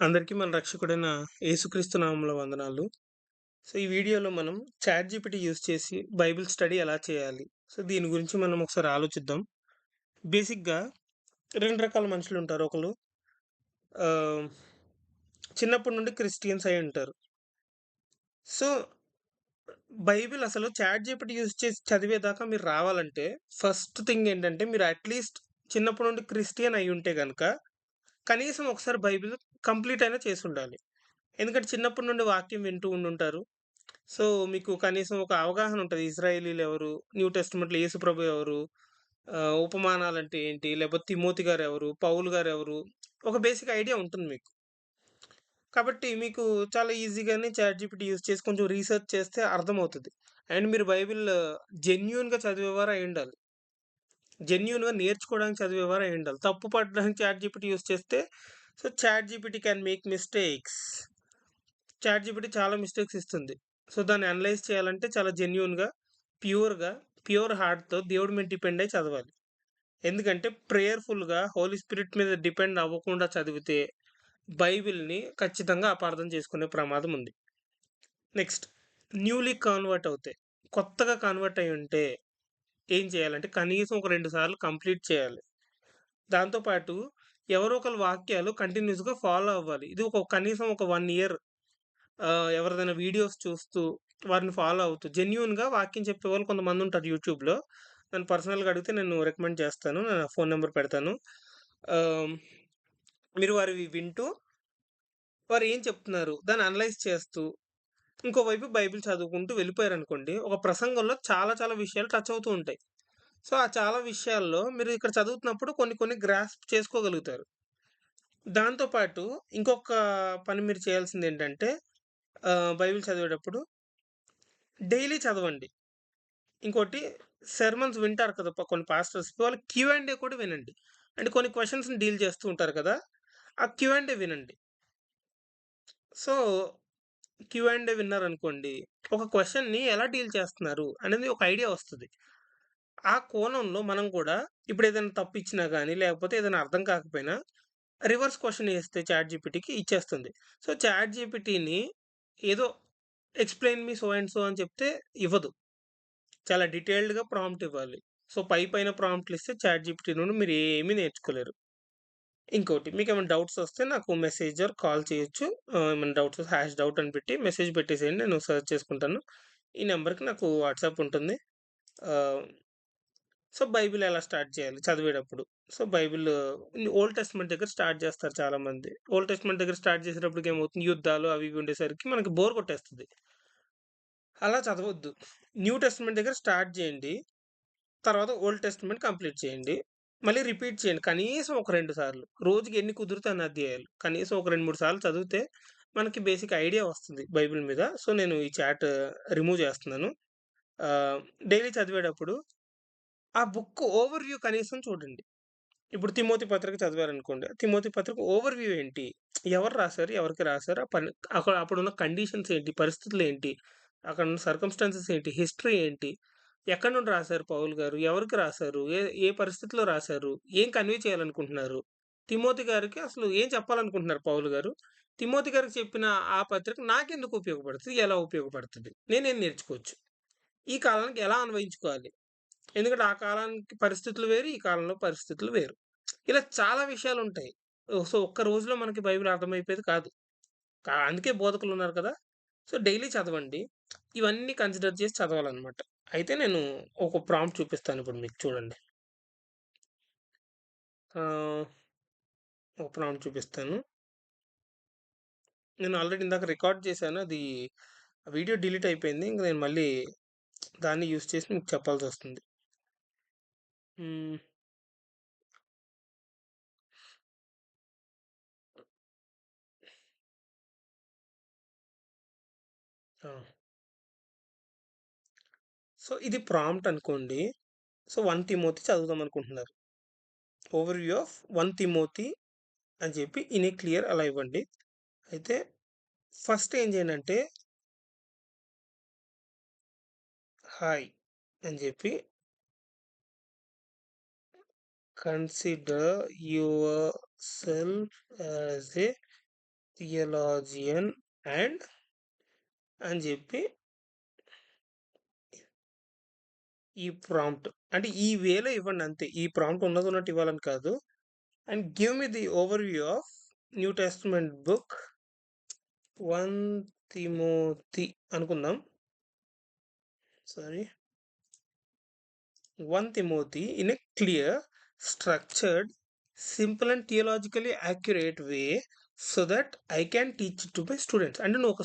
అందరికీ మన రక్షకుడైన యేసుక్రీస్తు నామంలో వందనాలు. సో, ఈ వీడియోలో మనం చాట్ జీపీటీ యూజ్ చేసి బైబిల్ స్టడీ ఎలా చేయాలి? సో, దీని గురించి మనం ఒకసారి ఆలోచిద్దాం. బేసిక్‌గా రెండు రకాల మనుషులు ఉంటారు ఒకరు చిన్నప్పటి నుండి క్రిస్టియన్స్ అయి ఉంటారు సో, బైబిల్ అసలు చాట్ జీపీటీ యూజ్ చేసి చదివేదాకా మీరు రావాలంటే ఫస్ట్ థింగ్ ఏంటంటే మీరు అట్‌లీస్ట్ చిన్నప్పటి నుండి క్రిస్టియన్ అయి ఉంటే కనుక కనీసం ఒకసారి బైబిల్ కంప్లీట్ అయినా చేసుండాలి. ఎందుకంటే చిన్నప్పటి నుండి వాక్యం వింటూ ఉండుంటారు. సో, మీకు కనీసం ఒక అవగాహన ఉంటుంది ఇజ్రాయేలీలు ఎవరు? న్యూ టెస్ట్మెంట్లో యేసుప్రభు ఎవరు? ఉపమానాలు అంటే ఏంటి? లేకపోతే తిమోతి గారు ఎవరు పౌలు ఎవరు ఒక బేసిక్ ఐడియా ఉంటుంది మీకు. కాబట్టి మీకు చాలా ఈజీగానే చాట్ జీపీటీ యూజ్ చేసి కొంచెం రీసెర్చ్ చేస్తే అర్థమవుతుంది అండ్ మీరు బైబిల్ జెన్యున్గా చదివేవారు అయ్యుండాలి. జెన్యూన్‌గా నేర్చుకోవడానికి చదివేవారు అయ్యుండాలి. తప్పు చాట్ జీపీటి యూజ్ చేస్తే so, ChatGPT can make mistakes. ChatGPT చాలా మిస్టేక్స్ ఇస్తుంది. సో, దాన్ని అనలైజ్ చేయాలంటే చాలా జెన్యున్గా ప్యూర్‌గా, ప్యూర్ హార్ట్‌తో దేవుడి మీద డిపెండ్ అయ్యి చదవాలి. ఎందుకంటే ప్రేయర్‌ఫుల్‌గా హోలీ స్పిరిట్ మీద డిపెండ్ అవ్వకుండా చదివితే బైబిల్‌ని ఖచ్చితంగా అపార్థం చేసుకునే ప్రమాదం ఉంది. నెక్స్ట్ న్యూలీ కన్వర్ట్ అవుతాయి కొత్తగా కన్వర్ట్ అయ్యుంటే ఏం చేయాలంటే కనీసం ఒక రెండు సార్లు కంప్లీట్ చేయాలి. దాంతో పాటు ఎవరో ఒకళ్ళ వాక్యాలు కంటిన్యూస్గా ఫాలో అవ్వాలి. ఇది ఒక కనీసం ఒక వన్ ఇయర్ ఎవరిదైనా వీడియోస్ చూస్తూ వారిని ఫాలో అవుతూ జెన్యున్గా వాక్యం చెప్పేవాళ్ళు కొంతమందుంటారు యూట్యూబ్‌లో. నన్ను పర్సనల్‌గా అడిగితే నేను రికమెండ్ చేస్తాను. నా ఫోన్ నెంబర్ పెడతాను. మీరు వారివి వింటూ వారు ఏం చెప్తున్నారు? దాన్ని అనలైజ్ చేస్తూ ఇంకోవైపు బైబిల్ చదువుకుంటూ వెళ్ళిపోయారనుకోండి. ఒక ప్రసంగంలో చాలా చాలా విషయాలు టచ్ అవుతూ ఉంటాయి. సో, ఆ చాలా విషయాల్లో మీరు ఇక్కడ చదువుతున్నప్పుడు కొన్ని కొన్ని గ్రాస్ప్ చేసుకోగలుగుతారు. దాంతోపాటు ఇంకొక పని మీరు చేయాల్సింది ఏంటంటే బైబిల్ చదివేటప్పుడు డైలీ చదవండి. ఇంకోటి సెర్మన్స్ వింటారు కదా! కొన్ని పాస్టర్స్ వాళ్ళు క్యూ అండ్ ఏ కూడా వినండి. అంటే కొన్ని క్వశ్చన్స్ని డీల్ చేస్తూ ఉంటారు కదా! ఆ క్యూ అండ్ ఏ వినండి. సో, క్యూ అండ్ ఏ విన్నారనుకోండి. ఒక క్వశ్చన్ని ఎలా డీల్ చేస్తున్నారు అనేది ఒక ఐడియా వస్తుంది ఆ కోణంలో మనం కూడా ఇప్పుడు ఏదైనా తప్పు ఇచ్చినా కానీ లేకపోతే ఏదైనా అర్థం కాకపోయినా రివర్స్ క్వశ్చన్ వేస్తే చాట్ జీపీటీకి ఇచ్చేస్తుంది. సో, చాట్ జీపీటీని ఏదో explain me so and so అని చెప్తే ఇవ్వదు. చాలా డీటెయిల్డ్‌గా ప్రాంప్ట్ ఇవ్వాలి. సో, పై పైన ప్రాంప్ట్‌లు ఇస్తే చాట్ జీపీటీ నుండి మీరు ఏమీ నేర్చుకోలేరు. ఇంకోటి మీకు ఏమైనా డౌట్స్ వస్తే నాకు మెసేజ్ ఆర్ కాల్ చేయొచ్చు. ఏమైనా డౌట్స్ వస్తే డౌట్ అని పెట్టి మెసేజ్ పెట్టేసేయండి. నేను సెర్చ్ చేసుకుంటాను. ఈ నెంబర్కి నాకు వాట్సాప్ ఉంటుంది. సో, బైబిల్ ఎలా స్టార్ట్ చేయాలి చదివేటప్పుడు. సో, బైబిల్ ఓల్డ్ టెస్ట్మెంట్ దగ్గర స్టార్ట్ చేస్తారు చాలామంది. ఓల్డ్ టెస్ట్మెంట్ దగ్గర స్టార్ట్ చేసేటప్పటికి ఏమవుతుంది యుద్ధాలు అవి ఇవి ఉండేసరికి మనకి బోర్ కొట్టేస్తుంది అలా చదవద్దు న్యూ టెస్ట్మెంట్ దగ్గర స్టార్ట్ చేయండి. తర్వాత ఓల్డ్ టెస్ట్మెంట్ కంప్లీట్ చేయండి. మళ్ళీ రిపీట్ చేయండి. కనీసం ఒక రెండు సార్లు. రోజుకి ఎన్ని కుదిరితే అన్ని అధ్యాయాలు. కనీసం ఒక 2, 3 సార్లు చదివితే మనకి బేసిక్ ఐడియా వస్తుంది బైబిల్ మీద. సో, నేను ఈ చాట్ రిమూవ్ చేస్తున్నాను. డైలీ చదివేటప్పుడు ఆ బుక్ ఓవర్ వ్యూ కనీసం చూడండి. ఇప్పుడు తిమోతి పత్రిక చదివారనుకోండి. తిమోతి పత్రిక ఓవర్ వ్యూ ఏంటి? ఎవరు రాశారు ఎవరికి రాశారు ఆ పని అక్కడ అప్పుడున్న కండిషన్స్ ఏంటి? పరిస్థితులు ఏంటి అక్కడ ఉన్న సర్కమ్‌స్టాన్సెస్ ఏంటి? హిస్టరీ ఏంటి? ఎక్కడి నుండి రాశారు పౌల్ గారు? ఎవరికి రాశారు ఏ ఏ పరిస్థితిలో రాశారు ఏం కన్వే చేయాలనుకుంటున్నారు? తిమోతి గారికి అసలు ఏం చెప్పాలనుకుంటున్నారు పౌలు గారు? తిమోతి గారికి చెప్పిన ఆ పత్రిక నాకెందుకు ఉపయోగపడుతుంది ఎలా ఉపయోగపడుతుంది నేనేం నేర్చుకోవచ్చు? ఈ కాలానికి ఎలా అన్వయించుకోవాలి? ఎందుకంటే ఆ కాలానికి పరిస్థితులు వేరు. ఈ కాలంలో పరిస్థితులు వేరు. ఇలా చాలా విషయాలు ఉంటాయి సో, ఒక్క రోజులో మనకి బైబిల్ అర్థమైపోయేది కాదు. కా అందుకే బోధకులున్నారు కదా! సో, డైలీ చదవండి. ఇవన్నీ కన్సిడర్ చేసి చదవాలన్నమాట అయితే నేను ఒక ప్రాంప్ట్ చూపిస్తాను ఇప్పుడు మీకు చూడండి. ఒక ప్రాంప్ట్ చూపిస్తాను. నేను ఆల్రెడీ ఇందాక రికార్డ్ చేశాను. అది వీడియో డిలీట్ అయిపోయింది. ఇంకా నేను మళ్ళీ దాన్ని యూస్ చేసి మీకు చెప్పాల్సి వస్తుంది హ్మ్. ఆ! సో, ఇది ప్రాంప్ట్ అనుకోండి. సో, 1 తిమోతి చదువుదాం అనుకుంటున్నారు. ఓవర్‌వ్యూ ఆఫ్ 1 తిమోతి అని చెప్పి ఇన్ ఏ క్లియర్ అలా ఇవ్వండి. అయితే ఫస్ట్ ఏం చేయండంటే హాయ్ అని చెప్పి consider yourself self a theologian and and అని చెప్పి ఈ ప్రాంప్ట్ అంటే ఈ వేలో ఇవ్వండి అంతే. ఈ ప్రాంప్ట్ ఉన్నది ఉన్నట్టు ఇవ్వాలని కాదు. And give me the overview of New Testament book one Timothy అనుకుందాం. Sorry one Timothy in a clear structured simple and theologically accurate way so that I can teach to my students అంటే నువ్వు ఒక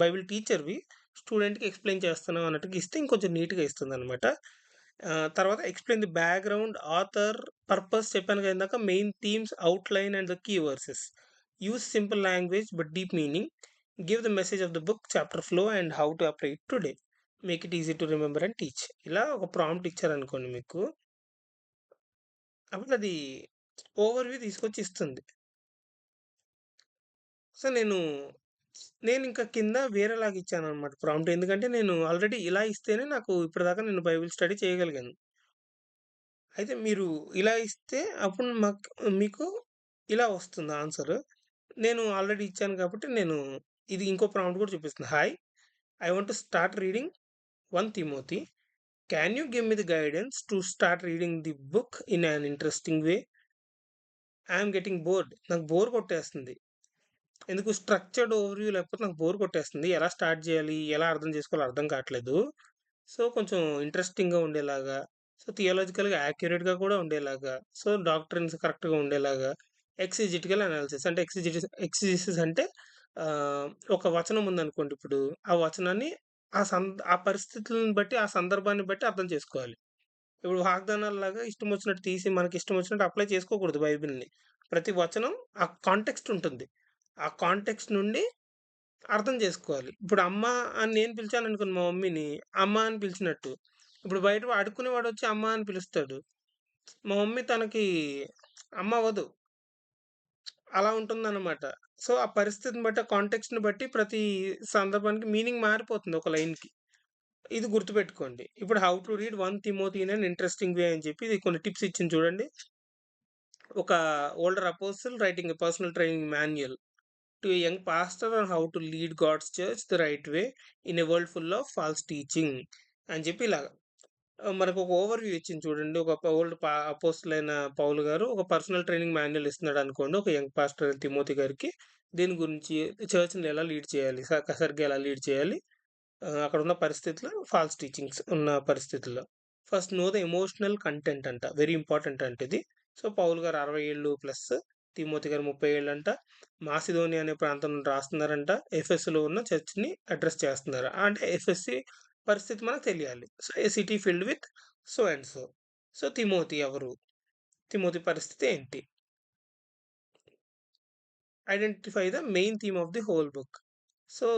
Bible టీచర్వి స్టూడెంట్కి explain చేస్తున్నావు అన్నట్టుగా ఇస్తే ఇంకొంచెం నీట్గా ఇస్తుంది అనమాట తర్వాత explain the background author purpose చెప్పాను కదా ఇందాక main themes outline and the key verses use simple language but deep meaning give the message of the book chapter flow and how to apply it today make it easy to remember and teach ఇలా ఒక prompt ఇచ్చారనుకోండి మీకు. అప్పుడు అది overview తీసుకొచ్చి ఇస్తుంది. So నేను నేను ఇంకా కింద వేరేలాగా ఇచ్చాను అనమాట ప్రాంప్ట్. ఎందుకంటే నేను ఆల్రెడీ ఇలా ఇస్తేనే నాకు ఇప్పటిదాకా నేను బైబిల్ స్టడీ చేయగలిగాను. అయితే మీరు ఇలా ఇస్తే అప్పుడు మాకు మీకు ఇలా వస్తుంది ఆన్సర్. నేను ఆల్రెడీ ఇచ్చాను కాబట్టి నేను ఇది ఇంకో ప్రాంప్ట్ కూడా చూపిస్తుంది. Hi I want to start reading one Timothy. Can you give me the guidance to start reading the book in an interesting way I'm getting bored నాకు బోర్ కొట్టేస్తుంది. ఎందుకు స్ట్రక్చర్డ్ ఓవర్వ్యూ లేకపోతే నాకు బోర్ కొట్టేస్తుంది. ఎలా start చేయాలి? ఎలా అర్థం చేసుకోవాలో అర్థం కావట్లేదు. సో కొంచెం ఇంట్రెస్టింగ్గా ఉండేలాగా సో థియాలజికల్గా యాక్యురేట్గా కూడా ఉండేలాగా సో డాక్టర్స్ కరెక్ట్గా ఉండేలాగా ఎక్సిజిటికల్ అనాలిసిస్ అంటే ఎక్సిజిటిస్ ఎక్సిజిసిస్ అంటే ఒక వచనం ఉందనుకోండి ఇప్పుడు ఆ వచనాన్ని ఆ సంద ఆ పరిస్థితులను బట్టి ఆ సందర్భాన్ని బట్టి అర్థం చేసుకోవాలి. ఇప్పుడు వాగ్దానాలలాగా ఇష్టం వచ్చినట్టు తీసి మనకి ఇష్టం వచ్చినట్టు అప్లై చేసుకోకూడదు బైబిల్ని. ప్రతి వచనం ఆ కాంటెక్స్ట్ ఉంటుంది. ఆ కాంటెక్స్ట్ నుండి అర్థం చేసుకోవాలి. ఇప్పుడు అమ్మ అని నేను పిలిచాను అనుకుని మా మమ్మీని అమ్మ అని పిలిచినట్టు. ఇప్పుడు బయట అడుక్కునేవాడు వచ్చి అమ్మ అని పిలుస్తాడు. మా మమ్మీ తనకి అమ్మ అవ్వదు. అలా ఉంటుందన్నమాట. సో ఆ పరిస్థితిని బట్టి ఆ కాంటెక్స్ట్ని బట్టి ప్రతి సందర్భానికి మీనింగ్ మారిపోతుంది ఒక లైన్కి. ఇది గుర్తుపెట్టుకోండి. ఇప్పుడు how to read one Timothy and interesting way అని చెప్పి ఇది కొన్ని టిప్స్ ఇచ్చింది చూడండి. ఒక older apostle writing personal training manual to young pastor and how to lead God's church the right way in a world full of false teaching అని చెప్పి ఇలాగా. మనకు ఒక ఓవర్ వ్యూ ఇచ్చింది చూడండి. ఒక ఓల్డ్ పా అయిన పౌల్ గారు ఒక పర్సనల్ ట్రైనింగ్ మాన్యువల్ ఇస్తున్నాడు అనుకోండి ఒక యంగ్ పాస్టర్ తిమోతి గారికి దీని గురించి చర్చ్ని ఎలా లీడ్ చేయాలి? సరిగ్గా ఎలా లీడ్ చేయాలి? అక్కడ ఉన్న పరిస్థితుల్లో ఫాల్స్ టీచింగ్స్ ఉన్న పరిస్థితుల్లో. First know the emotional content అంట. వెరీ ఇంపార్టెంట్ అంటే ఇది. సో పౌల్ గారు అరవై ఏళ్ళు ప్లస్ తిమోతి గారు ముప్పై ఏళ్ళు అంట మాసిధోని అనే ప్రాంతం రాస్తున్నారంట. ఎఫ్ఎస్లో ఉన్న చర్చ్ని అడ్రస్ చేస్తున్నారు. అంటే ఎఫ్ఎస్సి పరిస్థితి మనకు తెలియాలి. So a city filled with so and so. So Timothy ఎవరు? తిమోతి పరిస్థితి ఏంటి? Identify the main theme of the whole book. So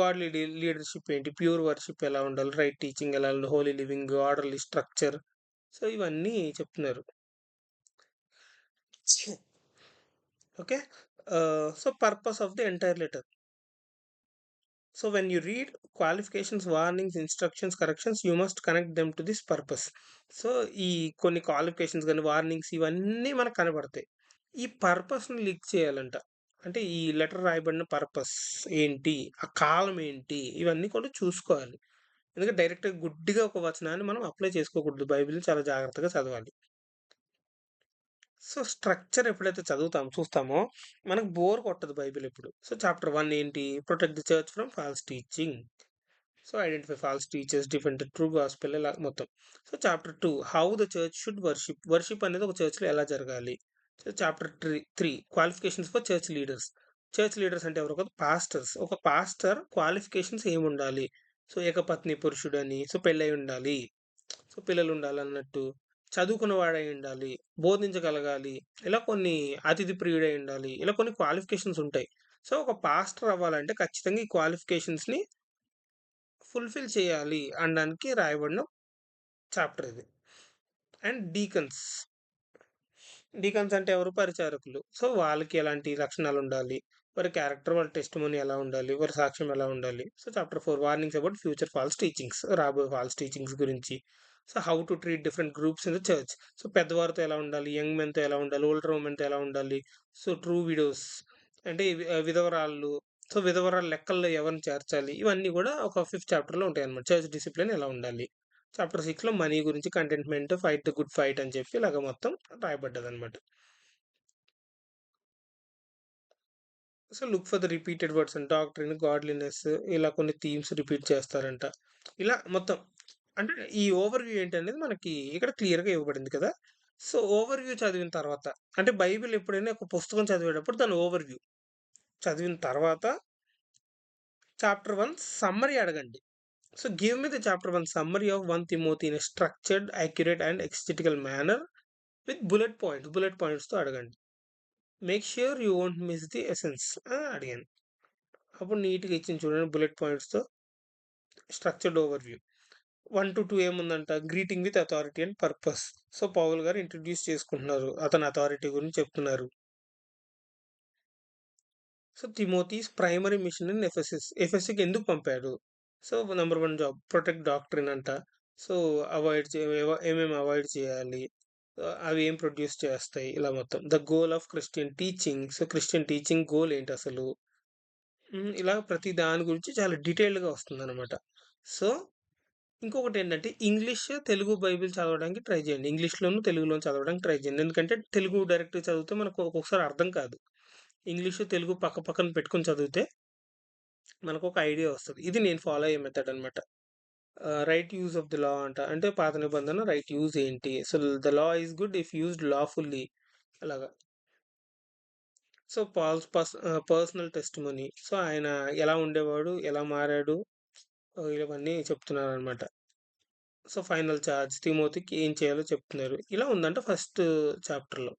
God leadership ఏంటి? ప్యూర్ వర్షిప్ ఎలా ఉండాలి? రైట్ టీచింగ్ ఎలా ఉండాలి? Holy living orderly structure. So ఇవన్నీ చెప్తున్నారు. Okay? So purpose of the entire letter. So when you read qualifications warnings instructions corrections you must connect them to this purpose so ఈ కొన్ని qualifications కానీ warnings ఇవన్నీ మనకు కనబడతాయి. ఈ పర్పస్ని లీక్ చేయాలంట. అంటే ఈ లెటర్ రాయబడిన పర్పస్ ఏంటి? ఆ కాలం ఏంటి? ఇవన్నీ కూడా చూసుకోవాలి. ఎందుకంటే డైరెక్ట్గా గుడ్డిగా ఒక వచనాన్ని మనం అప్లై చేసుకోకూడదు. బైబిల్ని చాలా జాగ్రత్తగా చదవాలి. సో స్ట్రక్చర్ ఎప్పుడైతే చదువుతాం చూస్తామో మనకు బోర్ కొట్టదు బైబిల్ ఇప్పుడు సో చాప్టర్ వన్ ఏంటి? Protect the church from false teaching so identify false teachers different true gospel ఇలా మొత్తం. So chapter two how the church should worship worship అనేది ఒక చర్చ్లో ఎలా జరగాలి? So chapter three three qualifications for church leaders church leaders అంటే ఎవరు ఒక పాస్టర్స్ ఒక పాస్టర్ క్వాలిఫికేషన్స్ ఏమి ఉండాలి సో ఏకపత్ని పురుషుడు అని సో పెళ్ళై ఉండాలి. సో పిల్లలు ఉండాలన్నట్టు. చదువుకున్నవాడై ఉండాలి బోధించగలగాలి ఇలా కొన్ని అతిథి ప్రియుడై ఉండాలి ఇలా కొన్ని క్వాలిఫికేషన్స్ ఉంటాయి. సో ఒక పాస్టర్ అవ్వాలంటే ఖచ్చితంగా ఈ క్వాలిఫికేషన్స్ని ఫుల్ఫిల్ చేయాలి అనడానికి రాయబడిన చాప్టర్ ఇది. And deacons. డీకన్స్ అంటే ఎవరు? పరిచారకులు. సో వాళ్ళకి ఎలాంటి లక్షణాలు ఉండాలి? వారి క్యారెక్టర్ వాళ్ళ టెస్ట్ మనీ ఎలా ఉండాలి? వారి సాక్ష్యం ఎలా ఉండాలి? So chapter four warnings about future false teachings రాబోయే ఫాల్స్ టీచింగ్స్ గురించి. So how to treat different groups in the church so పెద్దవారితో ఎలా ఉండాలి యంగ్ మెన్తో ఎలా ఉండాలి ఓల్డర్ ఉమెన్తో ఎలా ఉండాలి సో ట్రూ వీడియోస్ అంటే విధవరాళ్ళు, సో, విధవరాలు లెక్కల్లో ఎవరిని చేర్చాలి, ఇవన్నీ కూడా ఒక ఫిఫ్త్ చాప్టర్‌లో ఉంటాయన్నమాట. చర్చ్ డిసిప్లిన్ ఎలా ఉండాలి. చాప్టర్ సిక్స్లో మనీ గురించి contentment, fight the good fight అని చెప్పి ఇలాగ మొత్తం రాయబడ్డదన్నమాట. So, look for the repeated words and doctrine, godliness ఇలా కొన్ని థీమ్స్ రిపీట్ చేస్తారంట. ఇలా మొత్తం అంటే ఈ ఓవర్ వ్యూ ఏంటి ఏంటనేది మనకి ఇక్కడ క్లియర్‌గా ఇవ్వబడింది కదా! సో, ఓవర్ వ్యూ చదివిన తర్వాత అంటే బైబిల్ ఎప్పుడైనా ఒక పుస్తకం చదివేటప్పుడు దాని ఓవర్ వ్యూ చదివిన తర్వాత చాప్టర్ వన్ సమ్మరీ అడగండి. So, give me the chapter one summary of one Timothy in structured, accurate and exegetical manner with bullet points. Bullet పాయింట్స్‌తో అడగండి. Make sure you won't miss the essence అని అడిగాను. అప్పుడు నీట్‌గా ఇచ్చింది చూడండి bullet పాయింట్స్‌తో structured overview one to two ఏముందంట greeting with authority and purpose. So, Paul గారు introduce చేసుకుంటున్నారు. అతని అథారిటీ గురించి చెప్తున్నారు. So, Timothy's primary mission in Ephesus ఎఫ్ఎస్సికి ఎందుకు పంపాడు? So, number one job protect doctrine అంట. సో, అవాయిడ్ చే ఏమేమి అవాయిడ్ చేయాలి? అవి ఏం ప్రొడ్యూస్ చేస్తాయి? ఇలా మొత్తం. The goal of Christian teaching. So, Christian teaching goal ఏంటి అసలు ఇలా ప్రతి దాని గురించి చాలా డీటెయిల్డ్‌గా వస్తుందన్నమాట. సో, ఇంకొకటి ఏంటంటే ఇంగ్లీష్, తెలుగు బైబిల్ చదవడానికి ట్రై చేయండి. ఇంగ్లీష్‌లోను, తెలుగులోను చదవడానికి ట్రై చేయండి. ఎందుకంటే తెలుగు డైరెక్ట్‌గా చదివితే మనకు ఒక్కొక్కసారి అర్థం కాదు. ఇంగ్లీషు, తెలుగు పక్క పక్కన పెట్టుకొని చదివితే మనకు ఒక ఐడియా వస్తుంది ఇది నేను ఫాలో అయ్యే మెథడ్ అనమాట right use of the law అంట. అంటే పాత నిబంధన రైట్ యూజ్ ఏంటి? So, the law is good if used lawfully అలాగా. So, Paul's personal testimony so, ఆయన ఎలా ఉండేవాడు? ఎలా మారాడు? ఇవన్నీ చెప్తున్నారు అనమాట సో, ఫైనల్ చార్జ్ తిమోతికి ఏం చేయాలో చెప్తున్నారు. ఇలా ఉందంట ఫస్ట్ చాప్టర్‌లో.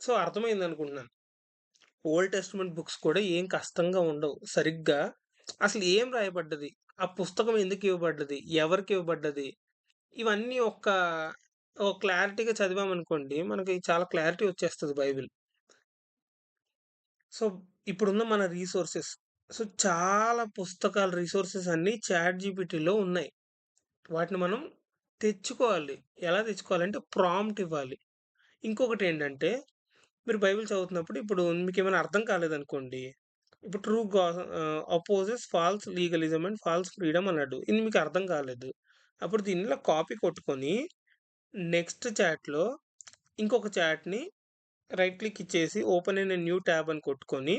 సో, అర్థమైంది అనుకుంటున్నాను ఓల్డ్ టెస్ట్మెంట్ బుక్స్ కూడా ఏం కష్టంగా ఉండవు. సరిగ్గా అసలు ఏం రాయబడ్డది? ఆ పుస్తకం ఎందుకు ఇవ్వబడ్డది? ఎవరికి ఇవ్వబడ్డది? ఇవన్నీ ఒక క్లారిటీగా చదివామనుకోండి మనకి చాలా క్లారిటీ వచ్చేస్తుంది బైబిల్. సో, ఇప్పుడున్న మన రీసోర్సెస్ సో, చాలా పుస్తకాలు రిసోర్సెస్ అన్నీ చాట్ జీపీటీలో ఉన్నాయి. వాటిని మనం తెచ్చుకోవాలి. ఎలా తెచ్చుకోవాలంటే ప్రాంప్ట్ ఇవ్వాలి. ఇంకొకటి ఏంటంటే మీరు బైబిల్ చదువుతున్నప్పుడు ఇప్పుడు మీకు ఏమైనా అర్థం కాలేదనుకోండి. ఇప్పుడు ట్రూ గా opposes false legalism and false freedom అన్నాడు. ఇది మీకు అర్థం కాలేదు. అప్పుడు దీనిలో కాపీ కొట్టుకొని నెక్స్ట్ చాట్‌లో ఇంకొక చాట్‌ని రైట్ క్లిక్ ఇచ్చేసి ఓపెన్ అయిన న్యూ ట్యాబ్ అని కొట్టుకొని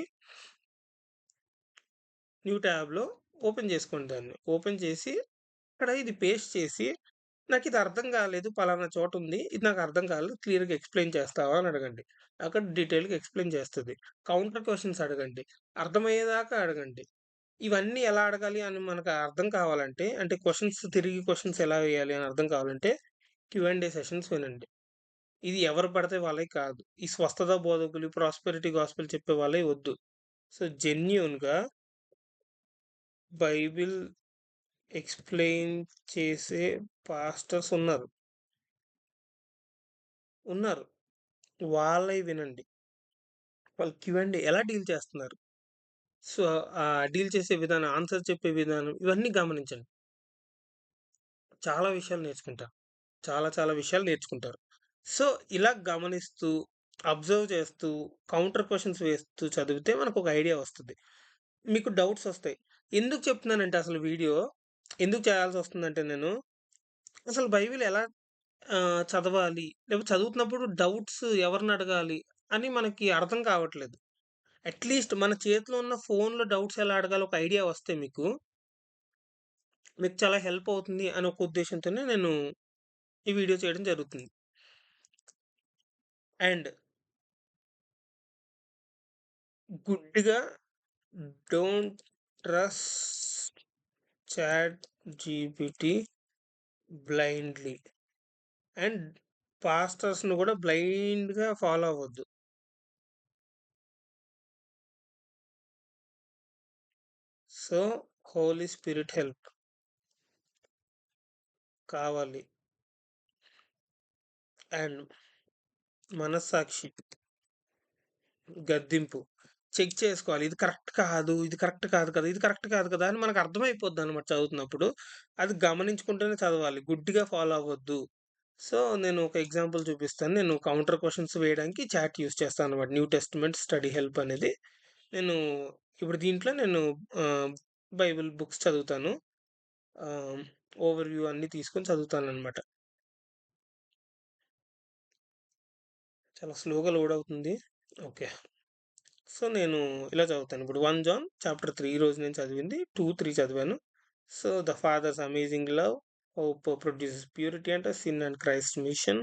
న్యూ ట్యాబ్‌లో ఓపెన్ చేసుకోండి దాన్ని. ఓపెన్ చేసి అక్కడ ఇది పేస్ట్ చేసి నాకు ఇది అర్థం కాలేదు. పలానా చోటుంది. ఇది నాకు అర్థం కాలేదు. క్లియర్‌గా ఎక్స్‌ప్లెయిన్ చేస్తావా అని అడగండి. అక్కడ డీటెయిల్‌గా ఎక్స్‌ప్లెయిన్ చేస్తుంది కౌంటర్ క్వశ్చన్స్ అడగండి. అర్థమయ్యేదాకా అడగండి. ఇవన్నీ ఎలా అడగాలి అని మనకు అర్థం కావాలంటే అంటే క్వశ్చన్స్ తిరిగి క్వశ్చన్స్ ఎలా వేయాలి అని అర్థం కావాలంటే క్యూ అండ్ ఏ సెషన్స్ వినండి. ఇది ఎవరు పడితే వాళ్ళే కాదు. ఈ స్వస్థత బోధకులు, ప్రాస్పెరిటీ గాస్పెల్ చెప్పే వాళ్ళే వద్దు. సో, జెన్యున్గా బైబిల్ ఎక్స్‌ప్లెయిన్ చేసే పాస్టర్స్ ఉన్నారు. ఉన్నారు. వాళ్ళయి వినండి. వాళ్ళు క్యూ అండ్ ఎలా డీల్ చేస్తున్నారు? సో, ఆ డీల్ చేసే విధానం, ఆన్సర్ చెప్పే విధానం ఇవన్నీ గమనించండి. చాలా విషయాలు నేర్చుకుంటారు. చాలా చాలా విషయాలు నేర్చుకుంటారు. సో, ఇలా గమనిస్తూ, అబ్జర్వ్ చేస్తూ, కౌంటర్ క్వశ్చన్స్ వేస్తూ చదివితే మనకు ఒక ఐడియా వస్తుంది మీకు డౌట్స్ వస్తాయి. ఎందుకు చెప్తున్నానంటే అసలు వీడియో ఎందుకు చేయాల్సి వస్తుందంటే నేను అసలు బైబిల్ ఎలా చదవాలి? లేకపోతే చదువుతున్నప్పుడు డౌట్స్ ఎవరిని అడగాలి? అని మనకి అర్థం కావట్లేదు. అట్‌లీస్ట్ మన చేతిలో ఉన్న ఫోన్‌లో డౌట్స్ ఎలా అడగాలో ఒక ఐడియా వస్తే మీకు మీకు చాలా హెల్ప్ అవుతుంది అనే ఒక ఉద్దేశంతోనే నేను ఈ వీడియో చేయడం జరుగుతుంది. అండ్ గుడ్డిగా don't trust ChatGPT blindly. And పాస్టర్స్‌ని కూడా బ్లైండ్‌గా ఫాలో అవ్వద్దు. So, Holy Spirit help. కావాలి. అండ్ మనస్సాక్షి. గద్దింపు. చెక్ చేసుకోవాలి. ఇది కరెక్ట్ కాదు. ఇది కరెక్ట్ కాదు కదా! ఇది కరెక్ట్ కాదు కదా! అని మనకు అర్థమైపోద్ది అనమాట చదువుతున్నప్పుడు. అది గమనించుకుంటూనే చదవాలి. గుడ్డిగా ఫాలో అవ్వద్దు. సో, నేను ఒక ఎగ్జాంపుల్ చూపిస్తాను. నేను కౌంటర్ క్వశ్చన్స్ వేయడానికి చాట్ యూజ్ చేస్తానన్నమాట. న్యూ టెస్ట్మెంట్ స్టడీ హెల్ప్ అనేది. నేను ఇప్పుడు దీంట్లో నేను బైబిల్ బుక్స్ చదువుతాను. ఓవర్‌వ్యూ అన్నీ తీసుకొని చదువుతానన్నమాట. చాలా స్లోగా లోడ్ అవుతుంది. ఓకే. సో, నేను ఇలా చదువుతాను. ఇప్పుడు వన్ జాన్ చాప్టర్ త్రీ ఈరోజు నేను చదివింది 2, 3 చదివాను. So, the father's amazing love hope produces purity అంటే sin and Christ mission.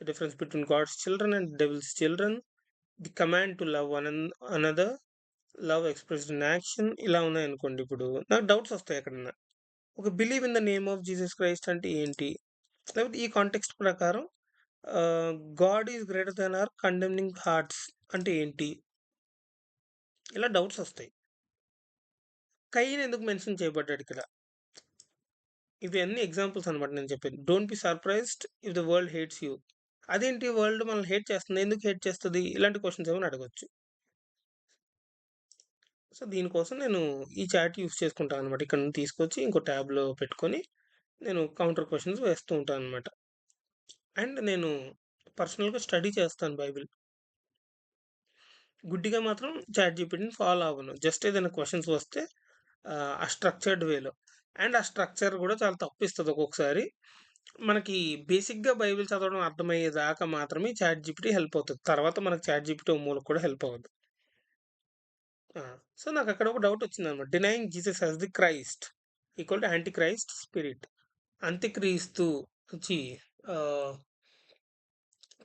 The difference between God's children and devil's children. The command to love an another. Love expressed in action ఇలా ఉన్నాయనుకోండి ఇప్పుడు. నాకు doubts వస్తాయి ఎక్కడన్నా. ఒక believe in the name of Jesus Christ అంటే ఏంటి? లేకపోతే ఈ కాంటెక్స్ట్ ప్రకారం God is greater than our condemning hearts అంటే ఏంటి? ఇలా డౌట్స్ వస్తాయి. కయ్యని ఎందుకు మెన్షన్ చేయబడ్డాడిక్కడ? ఇవన్నీ ఎగ్జాంపుల్స్ అనమాట నేను చెప్పేది. Don't be surprised if the world hates you. అదేంటి వరల్డ్ మనల్ని హేట్ చేస్తుంది. ఎందుకు హేట్ చేస్తుంది ఇలాంటి క్వశ్చన్స్ ఏమైనా అడగవచ్చు సో, దీనికోసం నేను ఈ చాట్ యూజ్ చేసుకుంటానన్నమాట. ఇక్కడ నుంచి తీసుకొచ్చి ఇంకో ట్యాబ్‌లో పెట్టుకొని నేను కౌంటర్ క్వశ్చన్స్ వేస్తూ ఉంటాను అనమాట అండ్ నేను పర్సనల్‌గా స్టడీ చేస్తాను బైబిల్. గుడ్డిగా మాత్రం చాట్ జీపీటీని ఫాలో అవ్వను. జస్ట్ ఏదైనా క్వశ్చన్స్ వస్తే ఆ స్ట్రక్చర్డ్ వేలో. అండ్ ఆ స్ట్రక్చర్ కూడా చాలా తప్పిస్తుంది ఒక్కొక్కసారి. మనకి బేసిక్‌గా బైబిల్ చదవడం అర్థమయ్యేదాకా మాత్రమే చాట్ జీపీటీ హెల్ప్ అవుతుంది తర్వాత మనకు చాట్ జీపీటీ మూలకు కూడా హెల్ప్ అవ్వదు. సో నాకు అక్కడ ఒక డౌట్ వచ్చింది అనమాట denying Jesus as the Christ equal to antichrist spirit. అంత్యక్రీస్తు వచ్చి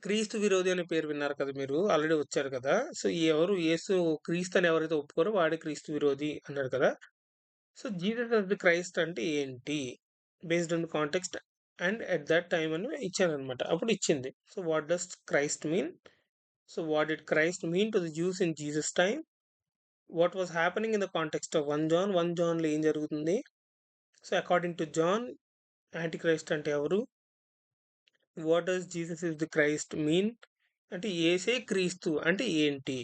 క్రీస్తు విరోధి అనే పేరు విన్నారు కదా మీరు. ఆల్రెడీ వచ్చారు కదా! సో, ఎవరు యేసు క్రీస్తు అని ఎవరైతే ఒప్పుకోరో వాడే క్రీస్తు విరోధి అన్నాడు కదా! So, Jesus of the Christ అంటే ఏంటి? Based on context and at that time అని ఇచ్చానన్నమాట. అప్పుడు ఇచ్చింది. So, what does Christ mean? So, what did Christ mean to the Jews in Jesus time? What was happening in the context of one John? One జాన్‌లో ఏం జరుగుతుంది? So, according to John antichrist అంటే ఎవరు? What does Jesus is the Christ mean? అంటే ఏసే క్రీస్తు అంటే ఏంటి?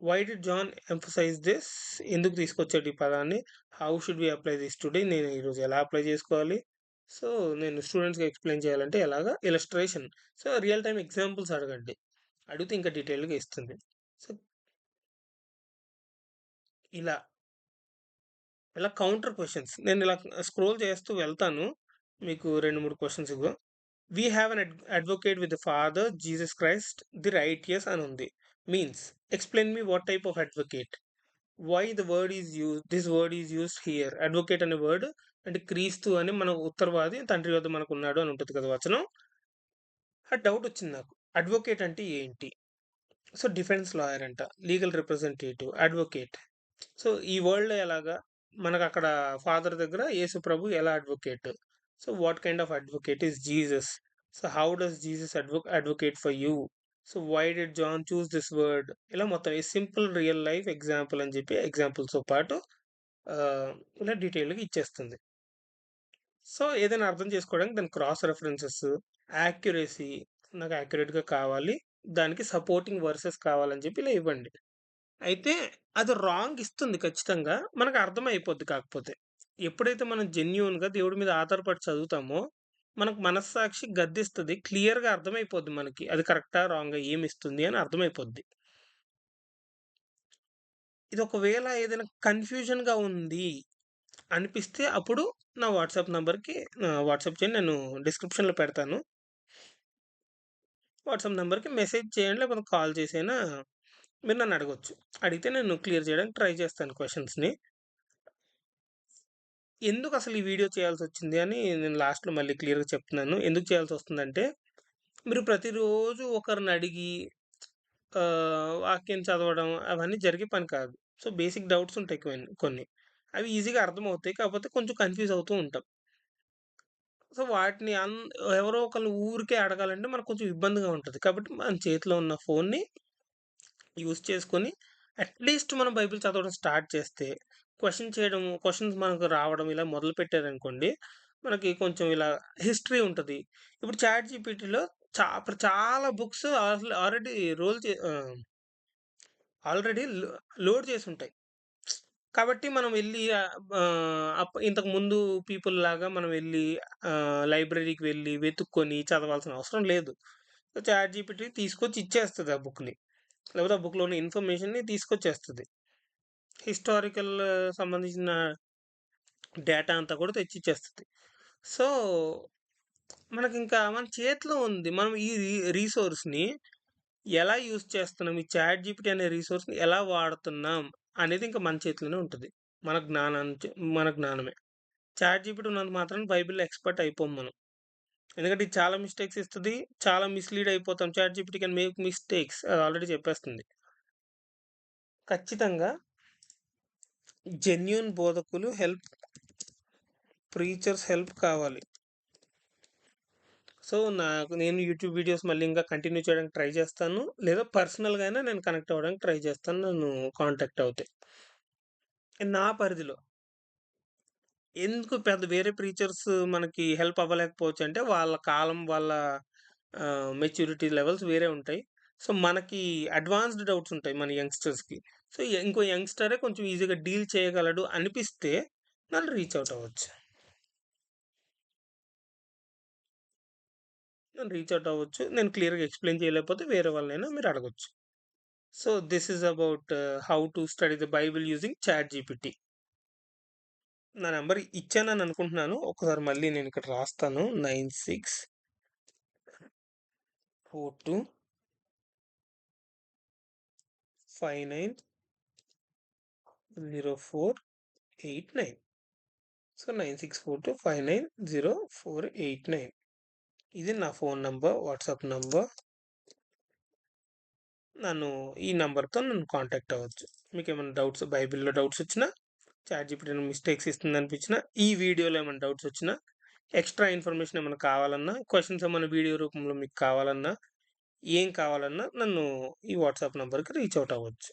Why the John emphasize this? ఎందుకు తీసుకొచ్చాడు ఈ పదాన్ని? How should be apply this today? నేను ఈరోజు ఎలా అప్లై చేసుకోవాలి? సో, నేను స్టూడెంట్స్‌కి ఎక్స్‌ప్లెయిన్ చేయాలంటే ఎలాగా? Illustration. So, real time examples అడగండి. అడిగితే ఇంకా డీటెయిల్‌గా ఇస్తుంది. సో ఇలా. ఇలా కౌంటర్ క్వశ్చన్స్ నేను ఇలా స్క్రోల్ చేస్తూ వెళ్తాను. మీకు రెండు మూడు questions ego. We have an ad with father Jesus Christ the righteous అని ఉంది. Means explain me what type of advocate why the word is use this word is used here. Advocate అనే word అంటే క్రీస్తు అని మన ఉత్తరవాది తండ్రి వద్ద మనకు ఉన్నాడు అని ఉంటుంది కదా వచనం. ఆ డౌట్ వచ్చింది నాకు. అడ్వకేట్ అంటే ఏంటి? సో, డిఫెన్స్ లాయర్ అంట. లీగల్ రిప్రజెంటేటివ్, అడ్వకేట్ సో, ఈ వరల్డ్‌లో ఎలాగా? మనకు అక్కడ ఫాదర్ దగ్గర యేసు ప్రభు ఎలా advocate so, what kind of advocate is Jesus? So, how does Jesus ad advocate for you? So, why did John choose this word? ఇలా మొత్తం ఈ సింపుల్ రియల్ లైఫ్ ఎగ్జాంపుల్ అని చెప్పి ఎగ్జాంపుల్స్‌తో పాటు ఇలా డీటెయిల్‌గా ఇచ్చేస్తుంది. సో, ఏదైనా అర్థం చేసుకోవడానికి దాని క్రాస్ రెఫరెన్సెస్, యాక్యురసీ నాకు యాక్యురేట్‌గా కావాలి. దానికి సపోర్టింగ్ వర్సెస్ కావాలని చెప్పి ఇలా ఇవ్వండి. అయితే అది రాంగ్ ఇస్తుంది ఖచ్చితంగా. మనకు అర్థమైపోద్ది కాకపోతే. ఎప్పుడైతే మనం జెన్యున్గా దేవుడి మీద ఆధారపడి చదువుతామో, మనకు మనస్సాక్షి గద్దిస్తుంది క్లియర్‌గా అర్థమైపోద్ది మనకి. అది కరెక్టా? రాంగా? ఏమిస్తుంది అని అర్థమైపోద్ది. ఇది ఒకవేళ ఏదైనా కన్‌ఫ్యూజన్‌గా ఉంది అనిపిస్తే అప్పుడు నా వాట్సాప్ నంబర్‌కి వాట్సాప్ చేయండి. నేను డిస్క్రిప్షన్‌లో పెడతాను. వాట్సాప్ నెంబర్కి మెసేజ్ చేయండి. లేకపోతే కాల్ చేసైనా మీరు నన్ను అడగొచ్చు. అడిగితే నేను క్లియర్ చేయడానికి ట్రై చేస్తాను క్వశ్చన్స్ని ఎందుకు అసలు ఈ వీడియో చేయాల్సి వచ్చింది అని నేను లాస్ట్‌లో మళ్ళీ క్లియర్‌గా చెప్తున్నాను. ఎందుకు చేయాల్సి వస్తుందంటే మీరు ప్రతిరోజు ఒకరిని అడిగి వాక్యం చదవడం అవన్నీ జరిగే పని కాదు. సో, బేసిక్ డౌట్స్ ఉంటాయి కొన్ని. అవి ఈజీగా అర్థమవుతాయి. కాకపోతే కొంచెం కన్‌ఫ్యూజ్ అవుతూ ఉంటాం. సో, వాటిని అన్ ఎవరో ఒకళ్ళు ఊరికే అడగాలంటే మనకు కొంచెం ఇబ్బందిగా ఉంటుంది కాబట్టి మన చేతిలో ఉన్న ఫోన్‌ని యూస్ చేసుకొని అట్‌లీస్ట్ మనం బైబిల్ చదవడం స్టార్ట్ చేస్తే, క్వెషన్ చేయడం, క్వెషన్స్ మనకు రావడం ఇలా మొదలుపెట్టారనుకోండి, మనకి కొంచెం ఇలా హిస్టరీ ఉంటుంది ఇప్పుడు చాట్ జీపీటీలో చా అప్పుడు చాలా బుక్స్ ఆల్రెడీ రోల్ చే ఆల్రెడీ లోడ్ చేసి ఉంటాయి కాబట్టి మనం వెళ్ళి ఇంతకు ముందు పీపుల్ లాగా మనం వెళ్ళి లైబ్రరీకి వెళ్ళి వెతుక్కొని చదవాల్సిన అవసరం లేదు. చాట్ జీపీటీ తీసుకొచ్చి ఇచ్చేస్తుంది ఆ బుక్‌ని. లేకపోతే ఆ బుక్‌లో ఉన్న ఇన్ఫర్మేషన్‌ని తీసుకొచ్చేస్తుంది హిస్టారికల్ సంబంధించిన డేటా అంతా కూడా తెచ్చిచ్చేస్తది. సో, మనకి ఇంకా మన చేతిలో ఉంది. మనం ఈ రీసోర్స్ని ఎలా యూజ్ చేస్తున్నాం? ఈ చాట్ జీపీటీ అనే రీసోర్స్ని ఎలా వాడుతున్నాం? అనేది ఇంకా మన చేతిలోనే ఉంటుంది మన జ్ఞానం మన జ్ఞానమే. చాట్ జీపీటీ ఉన్నంత మాత్రం బైబిల్ ఎక్స్‌పర్ట్ అయిపోం మనం. ఎందుకంటే ఇది చాలా మిస్టేక్స్ ఇస్తుంది చాలా మిస్‌లీడ్ అయిపోతాం. Chat GPT can make mistakes అది ఆల్రెడీ చెప్పేస్తుంది. ఖచ్చితంగా జెన్యున్ బోధకులు హెల్ప్ ప్రీచర్స్ హెల్ప్ కావాలి. సో, నాకు నేను యూట్యూబ్ వీడియోస్ మళ్ళీ ఇంకా కంటిన్యూ చేయడానికి ట్రై చేస్తాను. లేదా పర్సనల్‌గా అయినా నేను కనెక్ట్ అవ్వడానికి ట్రై చేస్తాను. నన్ను కాంటాక్ట్ అవుతే. నా పరిధిలో. ఎందుకు పెద్ద వేరే ప్రీచర్స్ మనకి హెల్ప్ అవ్వలేకపోవచ్చు అంటే, వాళ్ళ కాలం, వాళ్ళ మెచ్యూరిటీ లెవెల్స్ వేరే ఉంటాయి. సో, మనకి అడ్వాన్స్‌డ్ డౌట్స్ ఉంటాయి మన యంగ్‌స్టర్స్‌కి. సో, ఇంకో యంగ్‌స్టరే కొంచెం ఈజీగా డీల్ చేయగలడు అనిపిస్తే నన్ను రీచ్ అవుట్ అవ్వచ్చు. నన్ను రీచ్ అవుట్ అవ్వచ్చు. నేను క్లియర్‌గా ఎక్స్‌ప్లెయిన్ చేయలేకపోతే వేరే వాళ్ళైనా మీరు అడగచ్చు so, this is about uh, how to study the Bible using chat GPT నా నెంబర్ ఇచ్చానని అనుకుంటున్నాను. ఒకసారి మళ్ళీ నేను ఇక్కడ రాస్తాను. Nine six four two five nine zero four eight nine so, 9642590489 ఇది నా ఫోన్ నంబర్, వాట్సాప్ నంబర్. నన్ను ఈ నంబర్‌తో నన్ను కాంటాక్ట్ అవ్వచ్చు. మీకు ఏమైనా డౌట్స్ బైబిల్‌లో డౌట్స్ వచ్చినా, చాట్‌జీపీటీ ఏమైనా మిస్టేక్స్ ఇస్తుంది అనిపించినా ఈ వీడియోలో ఏమైనా డౌట్స్ వచ్చినా, ఎక్స్‌ట్రా ఇన్ఫర్మేషన్ ఏమైనా కావాలన్నా, క్వశ్చన్స్ ఏమైనా వీడియో రూపంలో మీకు కావాలన్నా, ఏం కావాలన్నా నన్ను ఈ వాట్సాప్ నంబర్‌కి రీచ్ అవుట్ అవ్వచ్చు.